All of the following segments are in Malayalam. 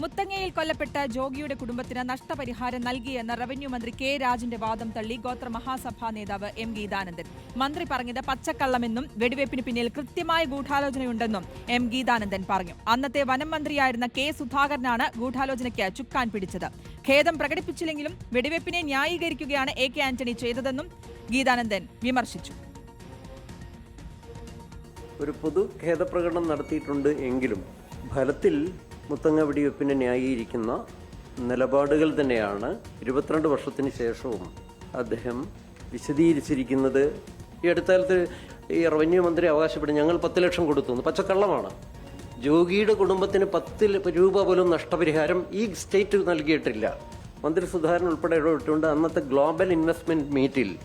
മുത്തങ്ങയിൽ കൊല്ലപ്പെട്ട ജോഗിയുടെ കുടുംബത്തിന് നഷ്ടപരിഹാരം നൽകിയെന്ന റവന്യൂ മന്ത്രി കെ രാജന്റെ വാദം തള്ളി ഗോത്ര മഹാസഭാ നേതാവ് എം ഗീതാനന്ദൻ. മന്ത്രി പറഞ്ഞത് പച്ചക്കള്ളമെന്നും വെടിവയ്പ്പിന് പിന്നിൽ കൃത്യമായ ഗൂഢാലോചനയുണ്ടെന്നും എം ഗീതാനന്ദൻ പറഞ്ഞു. അന്നത്തെ വനം മന്ത്രിയായിരുന്ന കെ സുധാകരനാണ് ഗൂഢാലോചനയ്ക്ക് ചുക്കാൻ പിടിച്ചത്. ഖേദം പ്രകടിപ്പിച്ചില്ലെങ്കിലും വെടിവയ്പ്പിനെ ന്യായീകരിക്കുകയാണ് എ കെ ആന്റണി ചെയ്തതെന്നും ഗീതാനന്ദൻ വിമർശിച്ചു. ഒരു പൊതു ഖേദപ്രകടനം നടത്തിയിട്ടുണ്ട് എങ്കിലും ഫലത്തിൽ മുത്തങ്ങ വെടിവെപ്പിനെ ന്യായീകരിക്കുന്ന നിലപാടുകൾ തന്നെയാണ് ഇരുപത്തിരണ്ട് വർഷത്തിന് ശേഷവും അദ്ദേഹം വിശദീകരിച്ചിരിക്കുന്നത്. ഈ അടുത്ത കാലത്ത് ഈ റവന്യൂ മന്ത്രി അവകാശപ്പെടും ഞങ്ങൾ പത്ത് ലക്ഷം കൊടുത്തു. പച്ചക്കള്ളമാണ്. ജോഗിയുടെ കുടുംബത്തിന് പത്ത് രൂപ പോലും നഷ്ടപരിഹാരം ഈ സ്റ്റേറ്റ് നൽകിയിട്ടില്ല. മന്ത്രി സുധാകരൻ ഉൾപ്പെടെ ഇടപെട്ടുകൊണ്ട് അന്നത്തെ ഗ്ലോബൽ ഇൻവെസ്റ്റ്മെന്റ് മീറ്റിൽ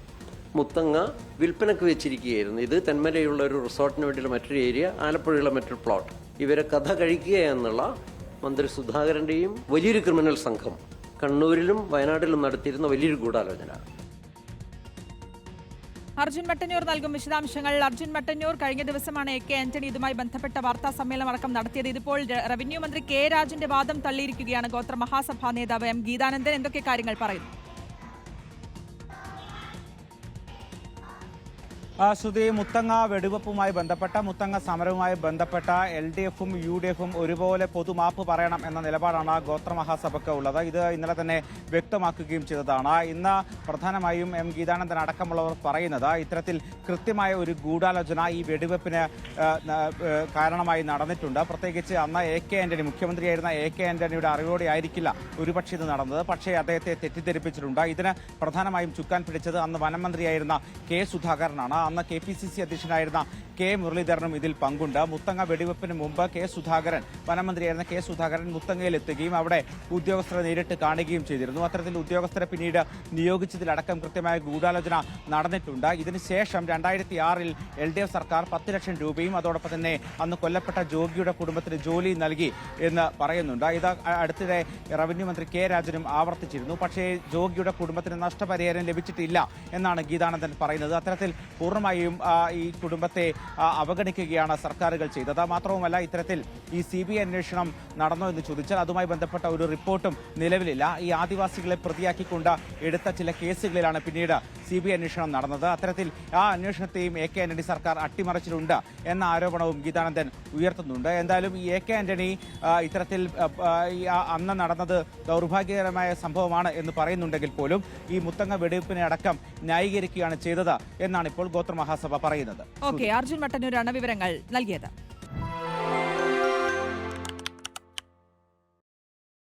മുത്തങ്ങ വിൽപ്പനക്ക് വെച്ചിരിക്കുകയായിരുന്നു. ഇത് തെന്മലയുള്ള ഒരു റിസോർട്ടിന് വേണ്ടിയുള്ള മറ്റൊരു ഏരിയ ആലപ്പുഴയുള്ള മറ്റൊരു പ്ലോട്ട്. ഇവരെ കഥ കഴിക്കുക എന്നുള്ള മന്ത്രി സുധാകരന്റെയും വലിയൊരു ക്രിമിനൽ സംഘം കണ്ണൂരിലും വയനാട്ടിലും നടത്തിയിരുന്ന വലിയൊരു ഗൂഢാലോചന. അർജുൻ മട്ടന്നൂർ നൽകും വിശദാംശങ്ങൾ. അർജുൻ മട്ടന്നൂർ കഴിഞ്ഞ ദിവസമാണ് എ കെ ആന്റണി ഇതുമായി ബന്ധപ്പെട്ട വാർത്താ സമ്മേളനം അടക്കം നടത്തിയത്. ഇതിപ്പോൾ റവന്യൂ മന്ത്രി കെ രാജന്റെ വാദം തള്ളിയിരിക്കുകയാണ് ഗോത്ര മഹാസഭാ നേതാവ് എം ഗീതാനന്ദൻ. എന്തൊക്കെ കാര്യങ്ങൾ പറയുന്നു? ശ്രുതി മുത്തങ്ങ വെടിവെപ്പുമായി ബന്ധപ്പെട്ട മുത്തങ്ങ സമരവുമായി ബന്ധപ്പെട്ട എൽ ഡി എഫും യു ഡി എഫും ഒരുപോലെ പൊതുമാപ്പ് പറയണം എന്ന നിലപാടാണ് ഗോത്ര മഹാസഭയ്ക്ക് ഉള്ളത്. ഇത് ഇന്നലെ തന്നെ വ്യക്തമാക്കുകയും ചെയ്തതാണ്. ഇന്ന് പ്രധാനമായും എം ഗീതാനന്ദൻ അടക്കമുള്ളവർ പറയുന്നത് ഇത്തരത്തിൽ കൃത്യമായ ഒരു ഗൂഢാലോചന ഈ വെടിവെപ്പിന് കാരണമായി നടന്നിട്ടുണ്ട്. പ്രത്യേകിച്ച് അന്ന് എ കെ ആന്റണി മുഖ്യമന്ത്രിയായിരുന്ന എ കെ ആന്റണിയുടെ അറിവോടെ ആയിരിക്കില്ല ഒരുപക്ഷെ ഇത് നടന്നത്. പക്ഷേ അദ്ദേഹത്തെ തെറ്റിദ്ധരിപ്പിച്ചിട്ടുണ്ട്. ഇതിന് പ്രധാനമായും ചുക്കാൻ പിടിച്ചത് അന്ന് വനം മന്ത്രിയായിരുന്ന കെ സുധാകരനാണ്. അന്ന് കെ പി സി സി അധ്യക്ഷനായിരുന്ന കെ മുരളീധരനും ഇതിൽ പങ്കുണ്ട്. മുത്തങ്ങ വെടിവെപ്പിന് മുമ്പ് കെ സുധാകരൻ വനമന്ത്രിയായിരുന്ന കെ സുധാകരൻ മുത്തങ്ങയിൽ എത്തുകയും അവിടെ ഉദ്യോഗസ്ഥരെ നേരിട്ട് കാണുകയും ചെയ്തിരുന്നു. അത്തരത്തിൽ ഉദ്യോഗസ്ഥരെ പിന്നീട് നിയോഗിച്ചതിലടക്കം കൃത്യമായ ഗൂഢാലോചന നടന്നിട്ടുണ്ട്. ഇതിനുശേഷം രണ്ടായിരത്തി ആറിൽ എൽ ഡി എഫ് സർക്കാർ പത്ത് ലക്ഷം രൂപയും അതോടൊപ്പം തന്നെ അന്ന് കൊല്ലപ്പെട്ട ജോഗിയുടെ കുടുംബത്തിന് ജോലി നൽകി എന്ന് പറയുന്നുണ്ട്. ഇത് അടുത്തിടെ റവന്യൂ മന്ത്രി കെ രാജനും ആവർത്തിച്ചിരുന്നു. പക്ഷേ ജോഗിയുടെ കുടുംബത്തിന് നഷ്ടപരിഹാരം ലഭിച്ചിട്ടില്ല എന്നാണ് ഗീതാനന്ദൻ പറയുന്നത്. അത്തരത്തിൽ പൂർണമായും ഈ കുടുംബത്തെ അവഗണിക്കുകയാണ് സർക്കാരുകൾ ചെയ്തത്. മാത്രവുമല്ല ഇത്തരത്തിൽ ഈ സി ബി ഐ അന്വേഷണം നടന്നോ എന്ന് ചോദിച്ചാൽ അതുമായി ബന്ധപ്പെട്ട ഒരു റിപ്പോർട്ടും നിലവിലില്ല. ഈ ആദിവാസികളെ പ്രതിയാക്കിക്കൊണ്ട് എടുത്ത ചില കേസുകളിലാണ് പിന്നീട് സി ബി ഐ അന്വേഷണം നടന്നത്. അത്തരത്തിൽ ആ അന്വേഷണത്തെയും എ കെ ആന്റണി സർക്കാർ അട്ടിമറിച്ചിട്ടുണ്ട് എന്ന ആരോപണവും ഗീതാനന്ദൻ ഉയർത്തുന്നുണ്ട്. എന്തായാലും ഈ എ കെ ആന്റണി ഇത്തരത്തിൽ അന്ന് നടന്നത് ദൗർഭാഗ്യകരമായ സംഭവമാണ് എന്ന് പറയുന്നുണ്ടെങ്കിൽ പോലും ഈ മുത്തങ്ങ വെടിവെപ്പിനെ അടക്കം ന്യായീകരിക്കുകയാണ് ചെയ്തത് എന്നാണ് ഇപ്പോൾ ഗോത്ര മഹാസഭ പറയുന്നത്. ഓക്കെ അർജുൻ മട്ടന്നൂരാണ് വിവരങ്ങൾ നൽകിയത്.